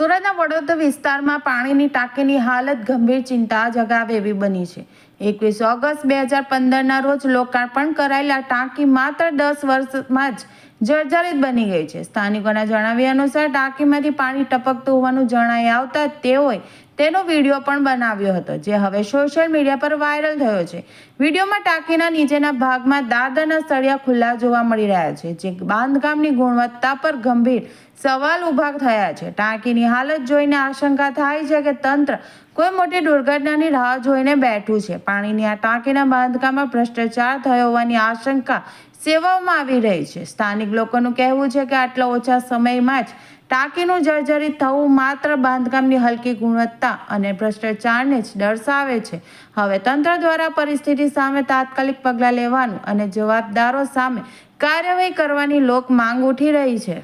વડોદ વિસ્તારમાં પાણીની ટાંકીની હાલત ગંભીર ચિંતા જગાવે એવી બની છે. એકવીસ ઓગસ્ટ બે હજાર પંદરના રોજ લોકાર્પણ કરાયેલા ટાંકી માત્ર દસ વર્ષમાં જ જર્જરિત બની ગઈ છે. સ્થાનિકોના જણાવ્યા અનુસાર ટાંકીમાંથી પાણી ટપકતું હોવાનું જણાઈ આવતા તેઓએ તેનો વીડિયો પણ બનાવ્યો હતો, જે હવે સોશિયલ મીડિયા પર વાયરલ થયો છે. વિડીયોમાં ટાંકીના નીચેના ભાગમાં દાદરના સળિયા ખુલ્લા જોવા મળી રહ્યા છે, જે બાંધકામની ગુણવત્તા પર ગંભીર સવાલ ઊભા થયા છે. ટાંકીની હાલત જોઈને આશંકા થાય છે કે તંત્ર કોઈ મોટી દુર્ઘટનાની રાહ જોઈને બેઠું છે. પાણીની આ ટાંકીના બાંધકામમાં ભ્રષ્ટાચાર થયો હોવાની આશંકા સેવામાં આવી રહી છે. સ્થાનિક લોકોનું કહેવું છે કે આટલા ઓછા સમયમાં જ ટાંકીનું જર્જરિત થવું માત્ર બાંધકામની હલકી ગુણવત્તા અને ભ્રષ્ટાચારને જ દર્શાવે છે. હવે તંત્ર દ્વારા પરિસ્થિતિ સામે તાત્કાલિક પગલાં લેવાનું અને જવાબદારો સામે કાર્યવાહી કરવાની લોક માંગ ઉઠી રહી છે.